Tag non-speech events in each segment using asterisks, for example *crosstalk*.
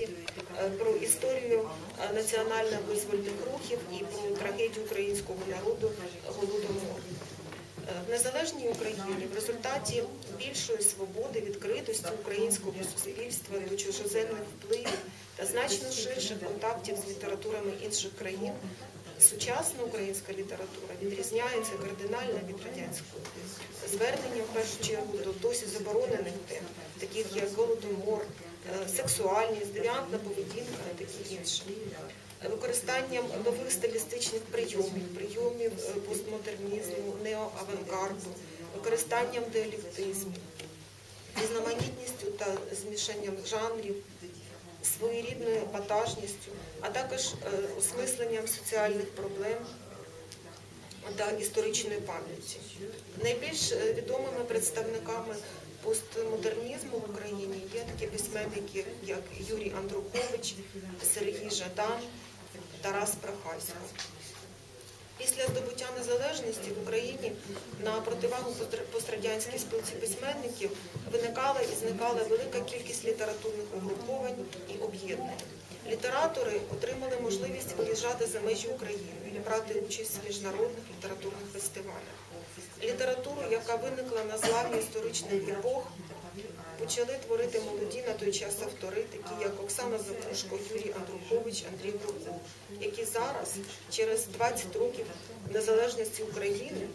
Е, про історію е, національно-визвольних рухів і про трагедію українського народу голодомору. Е, В незалежній Україні в результаті більшої свободи, відкритості українського суспільства до чужоземних впливів та значно ширших контактів з літературами інших країн, сучасна українська література відрізняється кардинально від радянської. Звернення в першу чергу до досі заборонених тем, таких як голодомор, сексуальність, девіантна поведінка і такі інші. Використанням нових стилістичних прийомів, прийомів е, постмодернізму, неоавангарду, використанням діалектизмів, різноманітністю та змішанням жанрів, своєрідною епатажністю, а також е, осмисленням соціальних проблем та історичної пам'яті. Найбільш е, відомими представниками постмодернізму в Україні є такі письменники, як Юрій Андрухович, Сергій Жадан, Тарас Прохасько. Після здобуття незалежності в Україні на противагу пострадянській спілці письменників виникала і зникала велика кількість літературних угруповань і об'єднань. Літератори отримали можливість виїжджати за межі України брати участь в міжнародних літературних фестивалях. Літературу, яка виникла на зламі історичних епох, почали творити молоді на той час автори, такі як Оксана Закушко, Юрій Андрухович, Андрій Бурков, які зараз, через 20 років незалежності України,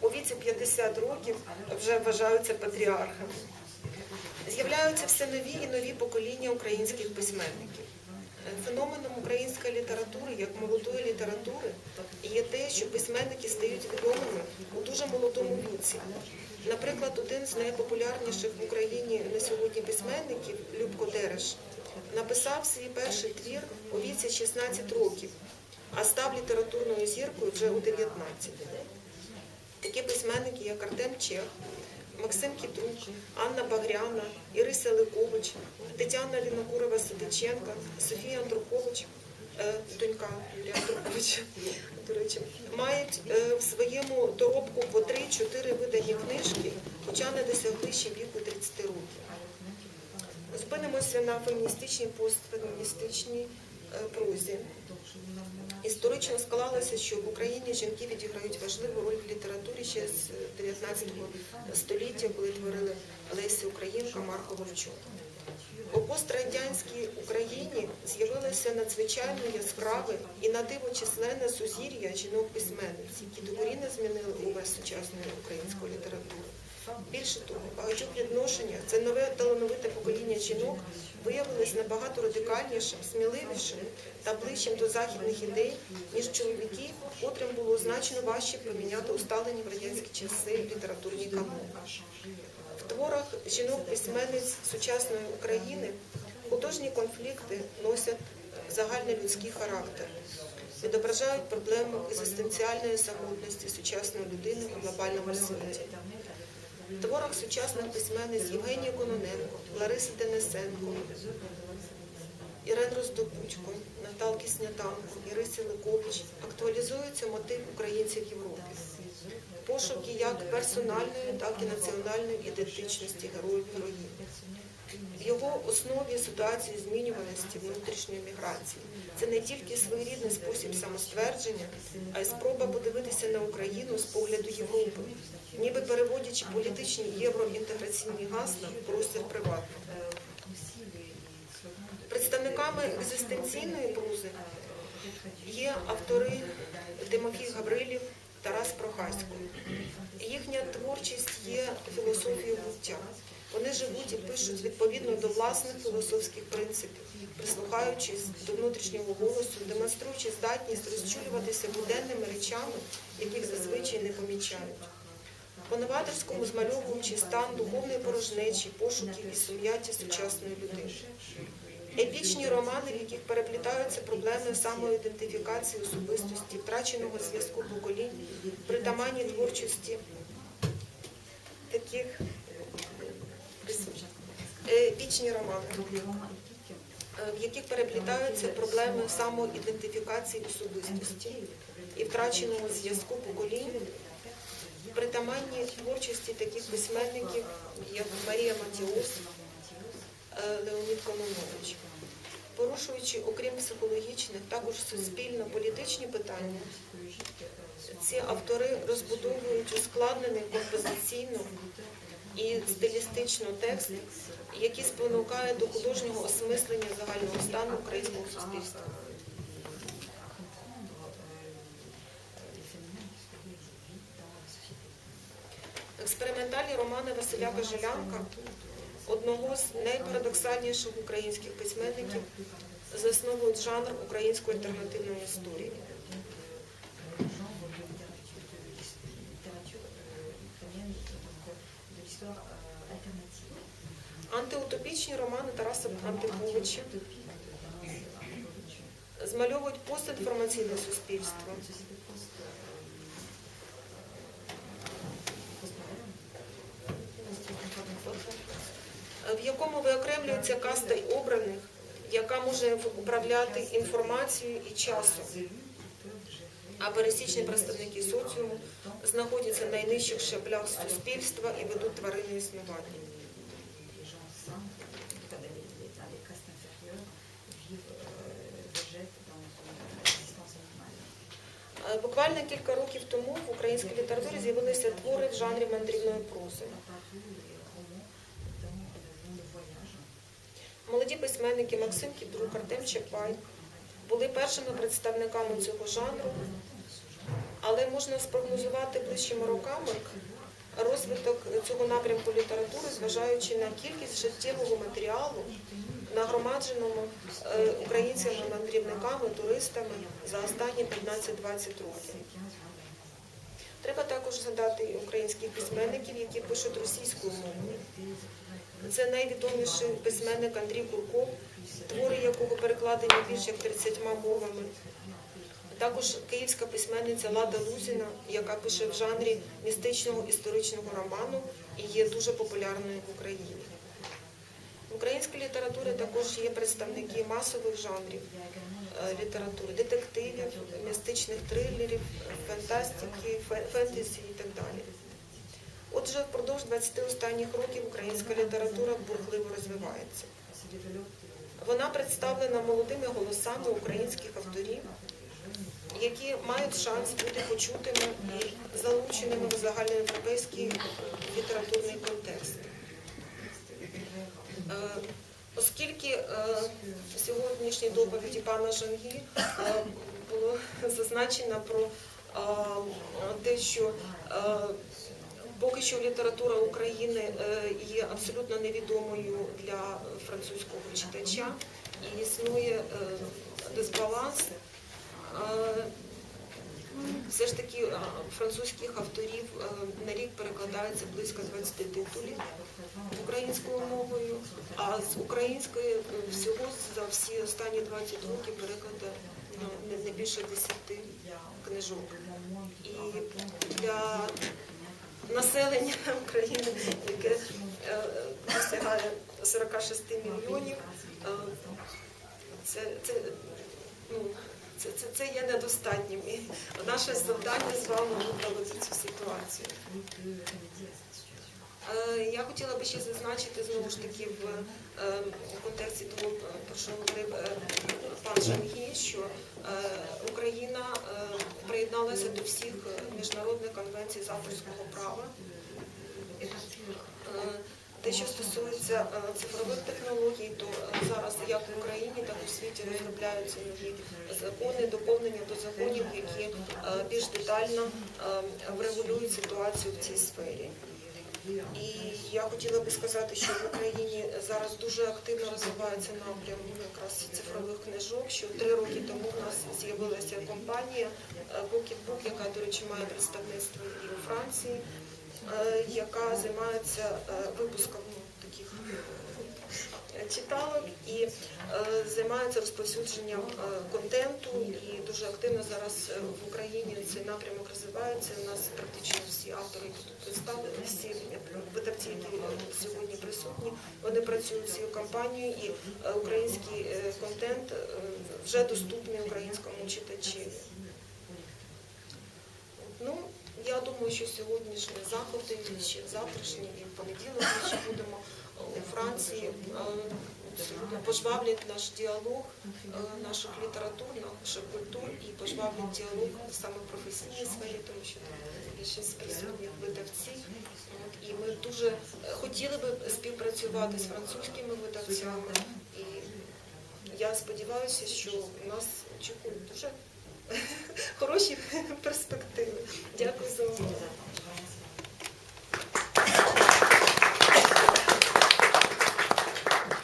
у віці 50 років вже вважаються патріархами. З'являються все нові і нові покоління українських письменників. Феноменом української літератури, як молодої літератури, є те, що письменники стають відомими у дуже молодому віці. Наприклад, один з найпопулярніших в Україні на сьогодні письменників Любко Дереш написав свій перший твір у віці 16 років, а став літературною зіркою вже у 19. Такі письменники, як Артем Чех, Максим Кітрук, Анна Багряна, Ірися Ликович, Тетяна Лінокурова Сидиченка, Софія Андрухович, е, донька Юрія Андруховича, до речі, мають е, в своєму доробку по 3-4 видані книжки, хоча не досягли ще віку 30 років. Зупинимося на феміністичній, постфеміністичній е, прозі. Історично склалося, що в Україні жінки відіграють важливу роль в ще з 19 століття, коли творили Леся Українка, Марко Вовчок. У пострадянській Україні з'явилося надзвичайно яскраве і на диво численне сузір'я жінок-письменниць, які докорінно змінили увесь сучасної української літератури. Більше того, багатьох відношеннях це нове талановите покоління жінок виявилось набагато радикальнішим, сміливішим та ближчим до західних ідей, ніж чоловіки, котрим було значно важче поміняти усталені в радянські часи літературні канони. В творах жінок-письменниць сучасної України художні конфлікти носять загальнолюдський характер, відображають проблеми екзистенціальної самотності сучасної людини у глобальному світі. Творах сучасних письменниць Євгенії Кононенко, Лариси Денисенко, Ірен Роздобучко, Наталки Снятанко, Ірисі Ликович актуалізується мотив українців в Європі. Пошуки як персональної, так і національної ідентичності героїв героїв. В його основі ситуації змінюваності внутрішньої міграції. Це не тільки своєрідний спосіб самоствердження, а й спроба подивитися на Україну з погляду Європи, ніби переводячи політичні євроінтеграційні гасла в простір приватного. Представниками екзистенційної прози є автори Тимофій Гаврилів, Тарас Прохасько. Їхня творчість є філософією буття. Вони живуть і пишуть відповідно до власних філософських принципів, прислухаючись до внутрішнього голосу, демонструючи здатність розчулюватися буденними речами, яких зазвичай не помічають. По новаторському змальовуючи стан духовної порожнечі, пошуків і сум'яття сучасної людини. Епічні романи, в яких переплітаються проблеми самоідентифікації особистості, втраченого зв'язку поколінь, притаманні творчості таких Е, епічні романи, в яких переплітаються проблеми самоідентифікації особистості і втраченого зв'язку поколінь, притаманні творчості таких письменників, як Марія Матіос, е, Леонід Комонович. порушуючи, окрім психологічних, також суспільно-політичні питання. Ці автори розбудовують ускладнений композиційно і стилістично текст, який спонукає до художнього осмислення загального стану українського суспільства. Експериментальні романи Василя Кожелянка, одного з найпарадоксальніших українських письменників, засновують жанр української альтернативної історії. Антиутопічні романи Тараса Антиповича змальовують постінформаційне суспільство. В виокремлюється каста обраних, яка може управляти інформацією і часом. А пересічні представники соціуму знаходяться на найнижчих щаблях суспільства і ведуть тваринне існування. Е, Буквально кілька років тому в українській літературі з'явилися твори в жанрі мандрівної прози. Молоді письменники Максим Кідрук, Артем Чапай були першими представниками цього жанру, але можна спрогнозувати ближчими роками розвиток цього напрямку літератури, зважаючи на кількість життєвого матеріалу, нагромадженому е, українцями-мандрівниками, туристами за останні 15-20 років. Треба також згадати українських письменників, які пишуть російською мовою. Це найвідоміший письменник Андрій Курков, твори якого перекладені більш як 30 мовами. Також київська письменниця Лада Лузіна, яка пише в жанрі містичного історичного роману і є дуже популярною в Україні. Українській літературі також є представники масових жанрів е, літератури, детективів, містичних трилерів, фантастики, фентезі і так далі. Отже, впродовж 20 останніх років українська література бурхливо розвивається. Вона представлена молодими голосами українських авторів, які мають шанс бути почутими і залученими в загальноєвропейський літературний контекст. Е, Оскільки е, в сьогоднішній доповіді пана Жангі е, було зазначено про е, те, що е, поки що література України е, є абсолютно невідомою для французького читача і існує е, дисбаланс. Е, Все ж таки е, французьких авторів е, на рік перекладається близько 20 титулів українською мовою, а з української е, всього за всі останні 20 років перекладено ну, не- не більше 10 книжок. І для населення *laughs* України, яке е, досягає 46 мільйонів, е, це, це, ну, це, це, це є недостатнім. І наше завдання з вами виправити цю ситуацію. Е, Я хотіла би ще зазначити знову ж таки в е, контексті того, про що говорив е, пан Шангі, що Україна приєдналася до всіх міжнародних конвенцій з авторського права. Те, що стосується цифрових технологій, то зараз як в Україні, так і в світі розробляються нові закони, доповнення до законів, які більш детально врегулюють ситуацію в цій сфері. І я хотіла би сказати, що в Україні зараз дуже активно розвивається напрям якраз цифрових книжок. Що три роки тому в нас з'явилася компанія Book, яка, до речі, має представництво і у Франції, е, яка займається е, випуском ну, таких е, читалок і е, займається розповсюдженням е, контенту. І дуже активно зараз е, в Україні цей напрямок розвивається. У нас практично всі автори, які тут представлені, всі видавці, які сьогодні присутні, вони працюють цією компанією, і український контент вже доступний українському читачеві. Ну, я думаю, що сьогоднішні заходи, ще завтрашні і в понеділок ми ще будемо у Франції, е, пожвавлять наш діалог, е, наших літератур, наших культур і пожвавлять діалог саме в професійній сфері, тому що більшість присутніх видавці. І ми дуже е, хотіли би співпрацювати з французькими видавцями. І я сподіваюся, що нас очікують дуже хороші перспективи. Дякую за увагу.